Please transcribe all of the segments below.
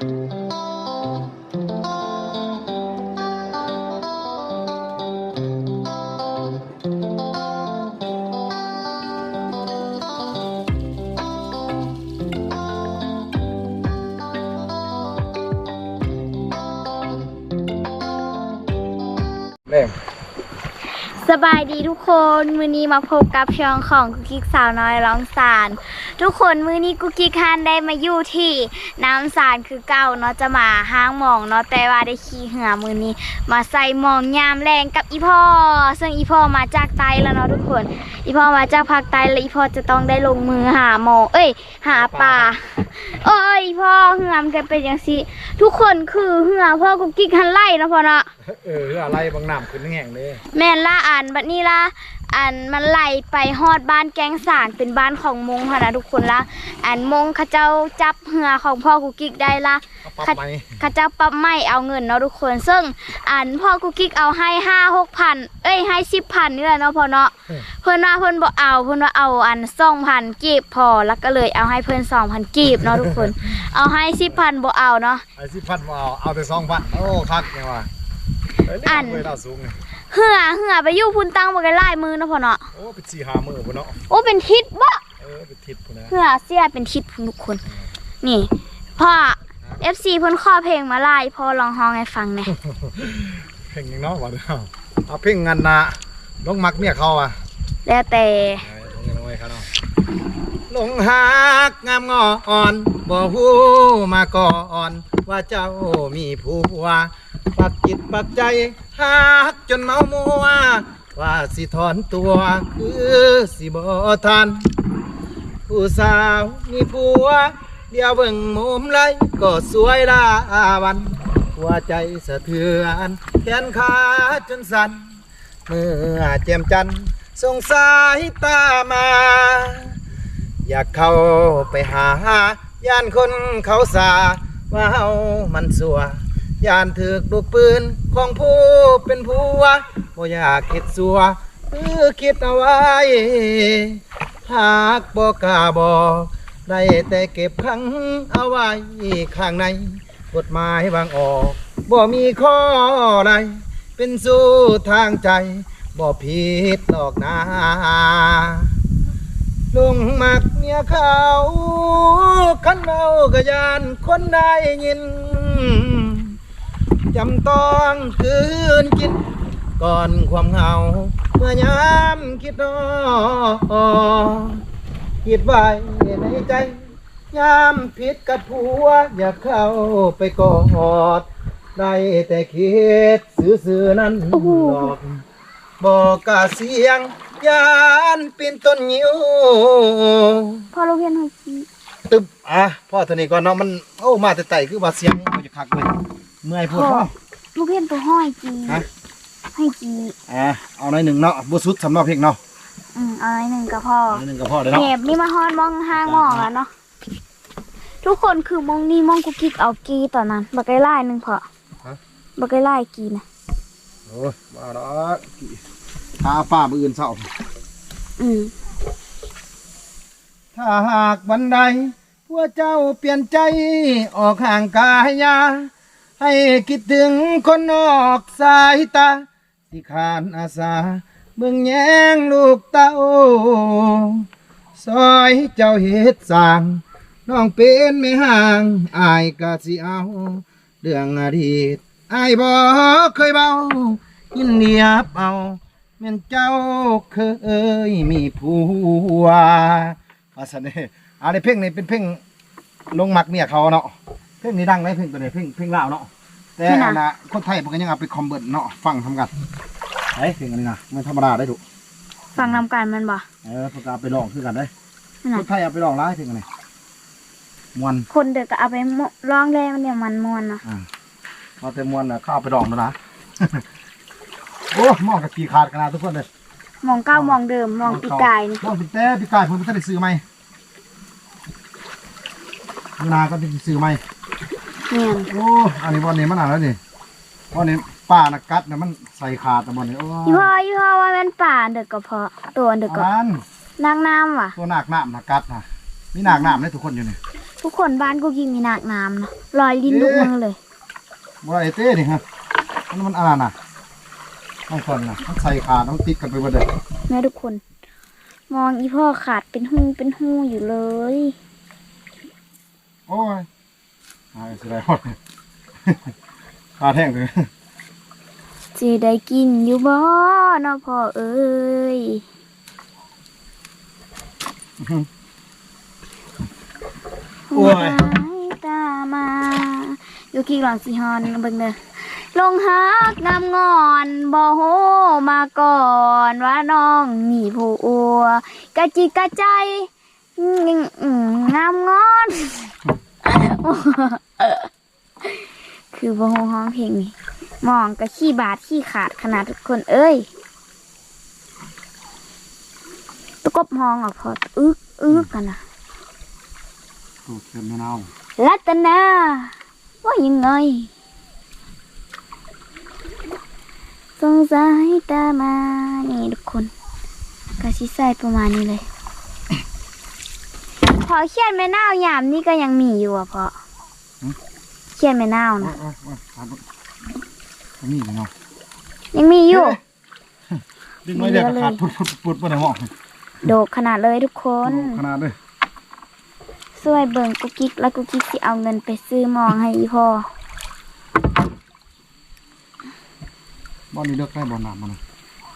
เสบายดีทุกคนมือนี้มาพบกับช่องของกุกกิ๊กสาวน้อยร้องสาร ทุกคนมือนี้กุกกิ๊กฮันได้มาอยู่ที่น้ำสารคือเก่าเนาะจะมาห้างหมองเนาะแต่ว่าได้ขี่เหือมือนี้ มาใส่หมองยามแรงกับอีพ่อ ซึ่งอีพ่อมาจากไตแล้วเนาะทุกคน อีพ่อมาจากภาคใต้แล้วอีพ่อจะต้องได้ลงมือหาหมอเอ้ย หาปลาโอ้ยอีพ่อเหือมนกันเป็นอย่างสิทุกคนคือเหือพ่อกุกกิ๊กฮันไล่เนาะพ่อเนาะเอออะไรบางน้ำขึ้นแห้งเลยแม่นล่าอันบัดนี้ล่ะอันมันไหลไปฮอดบ้านแกงสางเป็นบ้านของมงค่ะนะทุกคนละอันมงเขาเจ้าจับเหือของพ่อกุกกิกได้ละเขาปรับไหมเขาเจ้าปรับไม่เอาเงินเนาะทุกคน ซึ่งอันพ่อกุกกิกเอาให้ห้าหกพันเอ้ยให้สิบพันนี่แหละเนาะพ่อเนาะเพิ่นว่าเพิ่นบ่เอาเพิ่นว่าเอาอันสองพันกีบพอแล้วก็เลยเอาให้เพิ่นสองพันกีบเนาะทุกคน เอาให้สิบพันบ่เอาเนาะไอ้สิพันมาเอาเอาแต่สองพันโอ้คักยังวะเยอันเวลาสูงนี่ เหือเหือไปอยู่พุ่นตั้งบ่ได้ลายมือเนาะพ่อเนาะโอ้เป็นสี่หามือพุ่นเนาะโอ้เป็นทิศบ่เออเป็นทิศพุ่นนะเพื่อเสียเป็นทิศทุกคน นี่พ่อ FC เพิ่นข้อเพลงมาไล่พ่อลองฮ้องให้ฟังหน่อยเพลงยังเนาะวะเนาะเอาเพลงงานนาน้องมักเมียเขาอะแล้วแต่เอาลงยังไงเขาเนาะลงหักงามงออ่อนบ่ฮู้มาก่อนว่าเจ้ามีผัวปักจิตปักใจ หักจนเมามัว ว่าสิถอนตัวคือสิบ่ทัน ผู้สาวมีผัว เดียวเบิ่งมุมไหลก็สวยลาวัน หัวใจสะเทือนแขนขาจนสั่นเมื่อแจ่มจันทร์ส่งสายตามา อยากเข้าไปหา ย่านคนเขาสาว่าเฮามันสัว ย่านถือกลูกปืน ของผู้เป็นผัวบ่อยากคิดสัวคือคิดเอาไว้หากบอกกล้าบอกได้แต่เก็บขังเอาไว้ข้างใน กฎหมายบางออกบ่มีข้อใดเป็นสู้ทางใจบ่ผิดหรอกนะลุงมักเมียเขาขันเมากะยานคนได้ยิน จำต้องคืนกินก่อนความเหงา เมื่อยามคิดนอคิดไว้ในใจ ยามผิดกับผัว อยากเข้าไปกอด ได้แต่คิดซื่อๆนั้นหลอกบอกกล้าเสียง ยานปีนต้นยิ้วพ่อลูกเพียนให้กีตึบอะพ่อเท่านี้ก่อนเนาะมัน โอ้ มาแต่ไต่คือว่าเสียงมันจะคักเลย เมื่อยพูดพ่อลูกเพียนตัวห้อยกีฮะ ให้กีอะเอาหน่อยหนึ่งเนาะบุสุดสำหรับเพลงเนาะอืมเอาไว้หนึ่งกับพ่อเอาหน่อยหนึ่งก็พอเลยเนาะแหบนี่มาฮอนมองห้างมองแล้วเนาะทุกคนคือมองนี่มองกุกกิกเอากีตอนนั้นบักไก่ไล่หนึ่งพอบักไก่ไล่กีนะโอ้ยมาดอกถ้าป้ามืออื่นเศร้า อืมถ้าหากวันใดพวกเจ้าเปลี่ยนใจออกห่างกายยา ให้คิดถึงคนนอกสายตา สิขานอาสา เบิ่งแยงลูกเต้าซอยเจ้าเฮ็ดสร้าง น้องเป็นไม่ห่างอายก็สิเอา เรื่องอดีตอายบ่เคยเบายินเนียบเอาแม่นเจ้าเคยมีผัวอาสนะอันนี้เพลงนี้เป็นเพลงลงหมักเมียเขาเนาะ เพลงนี้ดังไหมเพลงตัวนี้เพลงเพลงลาวเนาะแต่อันน่ะคนไทยมันก็ยังเอาไปคอมเบิร์ตเนาะฟังทำกันไอ้เพลงอันนี้นะมันธรรมดาได้ถูกฟังนำกันมันบ่ เออพวกเอาไปลองคือกันได้นั่นคน่ะนไทยเอาไปลองร้ายเพลงอันนี้มวนคนเด็กก็เอาไปมร้องแรงมันเนี่ยมันมวนเนาะอ่าพอแต่มวนน่ะเข้าเอาไปดองแล้วนะ โอ้มองกับปีขาดกันนะทุกคนเลยมองเก้ามองเดิมมองปีกายนี่มองปีแต่ปีกายผมไม่ได้ซื้อไหมเวลาก็จะซื้อไหม เนี่ยโอ้อันนี้บอลนี้มันอ่านแล้วนี่บอลนี้ป้านักกัดนะมันใส่ขาดแต่บอลนี้โอ้ยี่พ่อยี่พ่อว่าเป็นป่าเด็กก็เพาะตัวเด็กก็อันนางน้ำว่ะ ตัวหนักหนามนักกัดนะมีหนักหนามได้ทุกคนอยู่นี่ทุกคนบ้านกูกินมีนากน้ำนะลอยลิ้นลุกมือเลยบ่ไอ้เต้ดิฮะมันมันอะไรน่ะต้องคนน่ะต้องใส่ขาต้องติดกันไปหมดเลยแม่ทุกคน มองอีพ่อขาดเป็นหูเป็นหูอยู่เลย โอ้ย หายสิได้หมดขาแท่งเลยจะได้กินอยู่บ่เนาะพ่อเอ้ยโอ้ยสายตามาอยู่กี่หลังสีฮอนเบิ่งเด้อลงฮักงามงอนบ่โหมาก่อนว่าน้องมีผู้อัวกะจิกะใจอืมอืมงามงอน คือบ่โหห้องเพลงนี่มองกะขี้บาดขี้ขาดขนาดทุกคนเอ้ยตะกบห้องอะพออึกอึกกันนะตูดเข็มมะนาวรัตนาว่ายังไงสงสายตามานี่ทุกคนกะสิใส่ประมาณนี้เลยพ อเขียนแม่นาวยามนี่ก็ยังมีอยู่อะพอเขียนแม่นาวโอ้ยนะโอ้ยโอ้ยขาดหมดอันนี่เนาะยังมีอยู่ดึงไม่ได้ก็ขาดปุดปุดปุดปุดในห้องโดกขนาดเลยทุกคนขนาดเลยช่วยเบิ่งกุกกิ๊กแล้วกุกกิ๊กสิเอาเงินไปซื้อหมองให้อีพ่อบ้านนี้เลิกได้บ่อน้ำมันนะ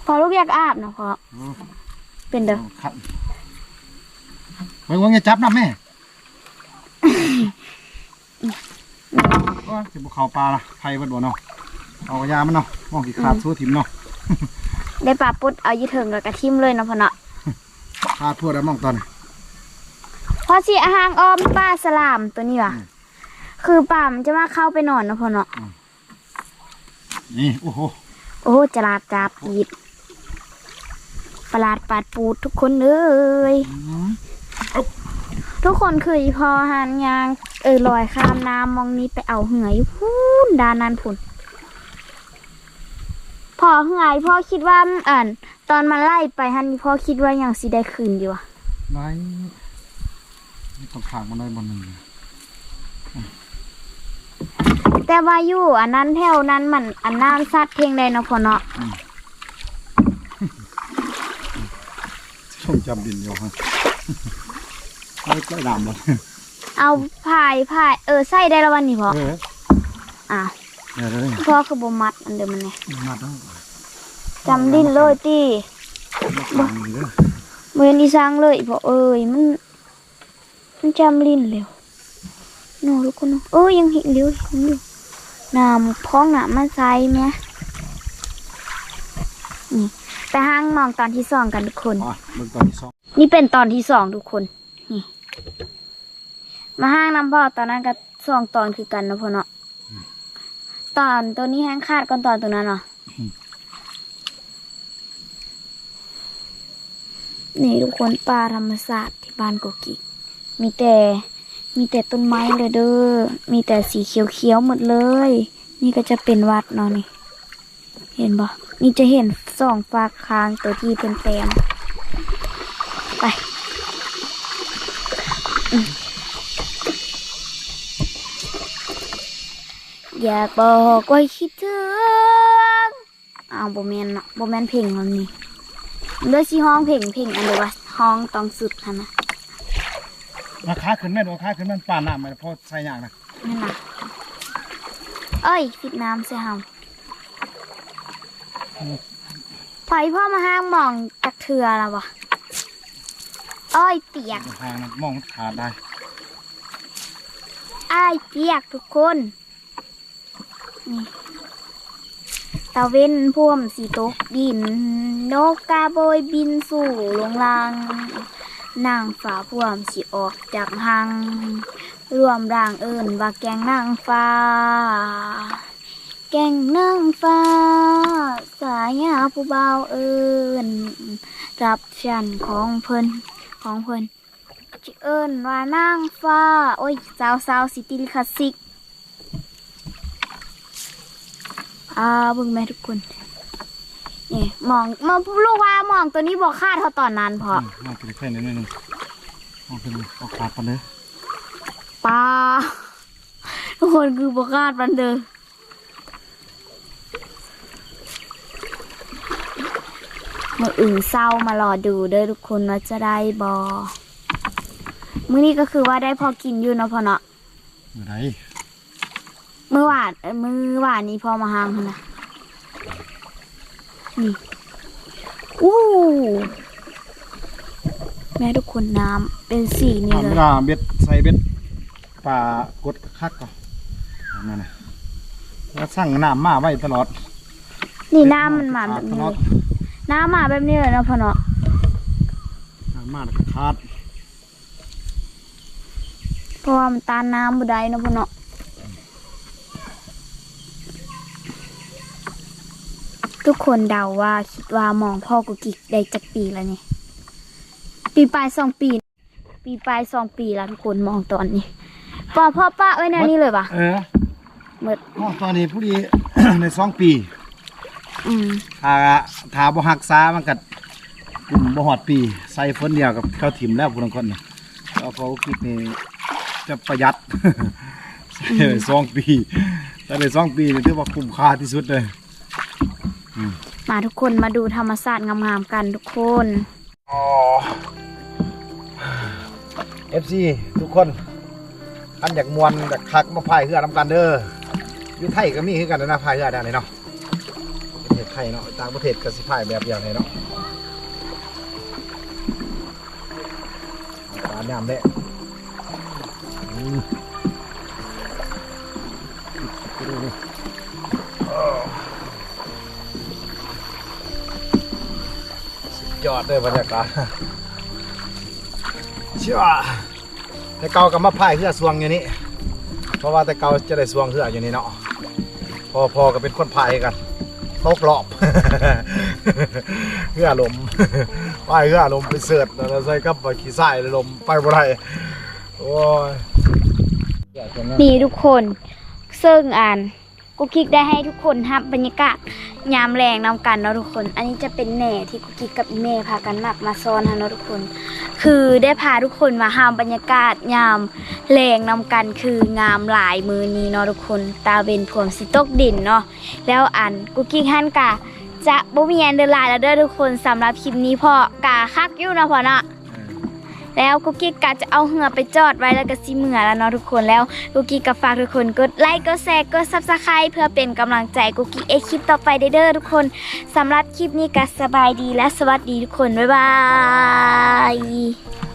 พอลูกอยากอาบนะพอโอ้เป็นเด้อขัด ไว้วางอย่าจับนะแม่ว่าสิบุเขาปลาละไผ่เบิดบ่เนาะเอายามันเนาะมองกี่ขาดสู้ถิ่มเนาะได้ปลาปุ๊ดเอาอยืถึงแล้วก็ทิมเลยเนาะพ่อเนาะขาดพวดแล้วมองตอนนี้พอสิอาหางออมปลาสลามตัวนี้ว่ะอืมคือป่ามันจะมาเข้าไปนอนเนาะพ่อเนาะนี่โอ้โหโอ้จลาดจาปีดประหลาดปาดปูดทุกคนเลยอืม ทุกคนคืออีพอหันยาง เออลอยข้ามน้ำมองนี้ไปเอาเหืออยู่พูนดานนันผุนพอเหือยพ่อคิดว่ามันอ่านตอนมันไล่ไปฮันนี่พ่อคิดว่าอย่างสิได้คืนอยู่อะไหนนี่ต้องขางมันได้บนหนึ่งแต่ว่าอยู่อันนั้นแถวนั้นมันอันน้ำซัดเพียงใดเนาะพ่อเนาะช่วงจำดินอยู่ฮะ ไม่ใกล้ดำเลยเอาพายพายเออใส่ได้แล้ววันนี้พ่อเอออ้าวเดี๋ยวเดี๋ยวเดี๋ยวพ่อคือบ่มัดอันเดิมมันเนี่ยมาต้องจำดิ้นเลยตีมาขางนี่เด้อเมือนอีสร้างเลยพ่อเอ้ยมันมันจำลิ้นเร็วโน่ทุกคนเนาะเอ้ยยังเห็นเร็วเห็นอยู่น้ำพ้องน้ำมันใสไหมนี่ไปห้างมองตอนที่สองกันทุกคนอะเบิ่งตอนที่สอง นี่เป็นตอนที่สองทุกคนนี่ มาห้างน้ำพ่อตอนนั้นก็สองตอนคือกันนะพ่อเนาะตอนตัวนี้แห้งขาดก่อนตอนตัวนั้นเนาะนี่ทุกคนป่าธรรมศาสตร์ที่บ้านโกกิ มีแต่มีแต่ต้นไม้เลยเด้อ มีแต่สีเขียวๆหมดเลย นี่ก็จะเป็นวัดเนาะนี่ เห็นบ่นี่จะเห็นสองฝากคางตัวที่เป็นแปมไปอืม อยากบอกว่าคิดถึงอ้าวโบแมนเนาะโบแมนเพลงมันนี่เลือสิห้องเพลงเพลงอันเดียวว่าห้องต้องสุดค่ะนะราคาขึ้นแม่นราคาขึ้นแม่นป่านน้ำไหมพอใส่ยากนะนั่นนะเอ้ยฟิดน้ำเสียหามปล่อยพ่อมาห้างมองจากเถือแล้ววะเอ้ยเปียกทางนั้นมองขาดได้อ้ายเปียกทุกคน นี่ตะเว้นพ่วมสีตกดิน นกกาโบยบินสู่ลงลังนางฟ้าพ่วมสีออกจากหัง รวมร่างเอิญว่าแกงนางฟ้า แกงนางฟ้า สายาผู้เบาเอิญรับฉันของเพิ่นของเพิ่นเอิญว่านางฟ้า โอ้ยสาวสาวสิติลคาสิก อ่าเบิ่งแม่ทุกคนนี่มองมองลูกว่ามองตัวนี้บอกคาดเท่าตอนนั้นพอมมองเป็นแค่นิดนึงมองเป็นเอาขาดกันเลยปลาทุกคนคือบคาดมันเด้อมืออื่นเศร้ามารอดูเด้อทุกคนว่าจะได้บอมื้อนี้ก็คือว่าได้พอกินอยู่เนาะพอเนาะอยู่ไหน มื้อวานเอ้ยมื้อวานนี้พอมาหางหั่นนะนี่อู้แม่ทุกคนน้ำเป็นสีนี่ทำเลเวยลาเบ็ดใส่เบ็ดปลากดคักก่อนนั่นน่ะแล้วสั่งน้ำมาไว้ตลอด นี่น้ำมันมาแบบตนี้ลอเลดยน้ำมาแบบนี้เลยเนาะพอเนาะน้ำมาแล้วก็ขาดเพราะว่ามันตานน้ำบ่ได้เนาะพอเนาะ ทุกคนเดาว่าคิดว่ามองพ่อกุกิกได้จักปีแล้วนี่ปีปลายสองปี ปีปลายสองปีแล้วทุกคนมองตอนนี้ปอพ่อป้าไว้แนวนี้เลยปะเออหมดอ๋อตอนนี้ผู้ดี ในสองปีอืมถ้าถ้าบ่หักษามันก็กลุ่มบ่ฮอดปี ใส่ฝนเดียวกับข้าวถิ่มแล้วผู้ลางคนน่ะเอาพอคิดนี่จะประหยัดใส่ได้สองปีถ้าได้สองปีนี่ถือว่าคุ้มค่าที่สุดเลย มาทุกคนมาดูธรรมศาสตร์งามๆกันทุกคนอ๋อ FC ทุกคนอันอยากมวนอยากคักมาพายเรือนํกันเด้ออยู่ไทยก็มีคือกันนะพายเรือได้เนาะประเทศไทยเนาะต่างประเทศก็สิพายแบบอย่างนี้เนาะปลาน้ำเด้อื อดเลยบรรยากาศเชื่อแต่เก่าก็มาพายเรือสวงอยู่นี่เพราะว่าแต่เก่าจะได้สวงเรืออยู่นี่เนาะพอพอก็เป็นคนพายกันตกรอบเรือลมพายเรือลมไปเสิร์ตแล้วใส่กับขี่ทรายเลยลมไปบ่ได้โอ้ยนี่ทุกคนซึ่งอ่าน กุกกิกได้ให้ทุกคนทับบรรยากาศยามแรงนำกันเนาะทุกคน อันนี้จะเป็นแหน่ที่กุกกิกกับอีเมพากันมักมาซ้อนฮะเนาะทุกคน คือได้พาทุกคนมาหามบรรยากาศยามแรงนำกันคืองามหลายมือนี้เนาะทุกคน ตาเวนผวมสิตกดินเนาะแล้วอันกุกกิกฮันกะจะบ่มีอันเดอร์ไลน์แล้วเด้อทุกคนสำหรับคลิปนี้พอกาคักอยู่เนาะพอเนาะ แล้วกุ๊กกิ๊กกะจะเอาเหือไปจอดไว้แล้วก็สิเหมือแล้วเนาะทุกคนแล้วกุ๊กกิ๊กก็ฝากทุกคนกดไลค์กดแชร์กดซับสไครต์เพื่อเป็นกำลังใจกุ๊กกิ๊กเอคลิปต่อไปเด้อทุกคนสำหรับคลิปนี้ก็สบายดีและสวัสดีทุกคนบ๊ายบาย